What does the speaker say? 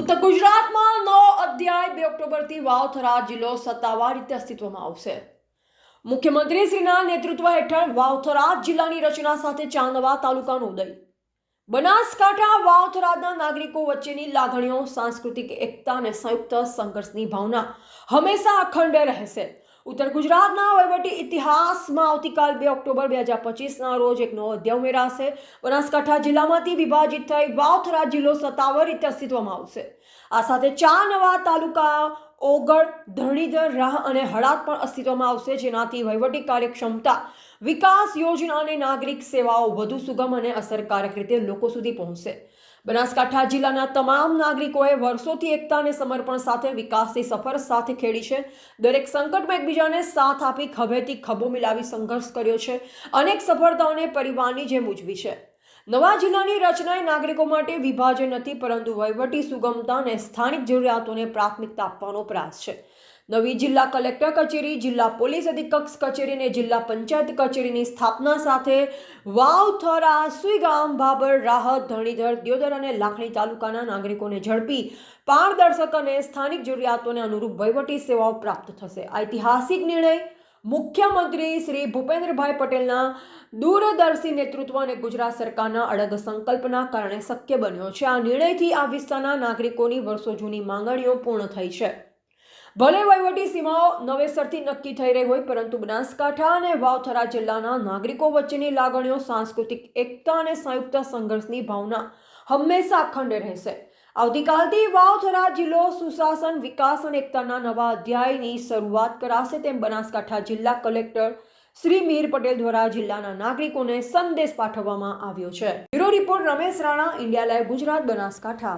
ઉત્તર ગુજરાતમાં નવો અધ્યાય બે ઓક્ટોબરથી વાવથરા જિલ્લો સત્તાવાર રીતે અસ્તિત્વમાં આવશે. મુખ્યમંત્રી શ્રીના નેતૃત્વ હેઠળ વાવથરા જિલ્લાની રચના સાથે ચાંદવા તાલુકાનો ઉદય. બનાસકાંઠા વાવથરાના નાગરિકો વચ્ચેની લાગણીઓ, સાંસ્કૃતિક એકતા અને સંયુક્ત સંઘર્ષની ભાવના હંમેશા અખંડ રહેશે. ઉત્તર ગુજરાતના વહીવટી ઇતિહાસમાં આવતીકાલ બે ઓક્ટોબર બે હજાર પચીસના રોજ એક નવો અધ્યાય ઉમેરાશે. બનાસકાંઠા જિલ્લામાંથી વિભાજિત થઈ વાવથરા જિલ્લો સત્તાવાર રીતે અસ્તિત્વમાં આવશે. આ સાથે ચાર નવા તાલુકા ઓગળ ધણીધર, રાહ અને હળાદ પણ અસ્તિત્વમાં આવશે. જેનાથી વહીવટી કાર્યક્ષમતા વિકાસ યોજના અને નાગરિક સેવાઓ વધુ સુગમ અને અસરકારક રીતે લોકો સુધી પહોંચશે. બનાસકાંઠા જિલ્લાના તમામ નાગરિકોએ વર્ષોથી એકતા અને સમર્પણ સાથે વિકાસની સફર સાથે ખેડી છે. દરેક સંકટમાં એકબીજાને સાથ આપી ખભેથી ખભો મિલાવી સંઘર્ષ કર્યો છે. અનેક સફળતાઓને પરિવારની જેમ ઉજવી છે. નવા જિલ્લાની રચનાએ નાગરિકો માટે વિભાજન નથી, પરંતુ વહીવટી સુગમતા અને સ્થાનિક જરૂરિયાતોને પ્રાથમિકતા આપવાનો પ્રયાસ છે. નવી જિલ્લા કલેક્ટર કચેરી, જિલ્લા પોલીસ અધિકક્ષ કચેરી અને જિલ્લા પંચાયત કચેરીની સ્થાપના સાથે વાવ થરા સુઈગામ બાબર રાહત, ધણીધર, દિયોદર અને લાખણી તાલુકાના નાગરિકોને ઝડપી પારદર્શક અને સ્થાનિક જરૂરિયાતોને અનુરૂપ વહીવટી સેવાઓ પ્રાપ્ત થશે. ઐતિહાસિક નિર્ણય મુખ્યમંત્રી શ્રી ભૂપેન્દ્રભાઈ પટેલના દૂરદર્શી નેતૃત્વ અને ગુજરાત સરકારના અડગ સંકલ્પના કારણે શક્ય બન્યો છે. આ નિર્ણયથી આ વિસ્તારના નાગરિકોની વર્ષો જૂની માંગણીઓ પૂર્ણ થઈ છે. ભલે વહીવટી સીમાઓ નવેસરથી નક્કી થઈ રહી હોય, પરંતુ બનાસકાંઠા અને વાવથરા જિલ્લાના નાગરિકો વચ્ચેની લાગણીઓ, સાંસ્કૃતિક એકતા અને સંયુક્ત સંઘર્ષની ભાવના હંમેશા અખંડ રહેશે. આવતીકાલથી વાવથરા જિલ્લો સુશાસન, વિકાસ અને એકતાના નવા અધ્યાયની શરૂઆત કરાશે તેમ બનાસકાંઠા જિલ્લા કલેક્ટર શ્રી મીર પટેલ દ્વારા જિલ્લાના નાગરિકોને સંદેશ પાઠવવામાં આવ્યો છે. Bureau report Ramesh Rana, India live Gujarat, Banaskantha.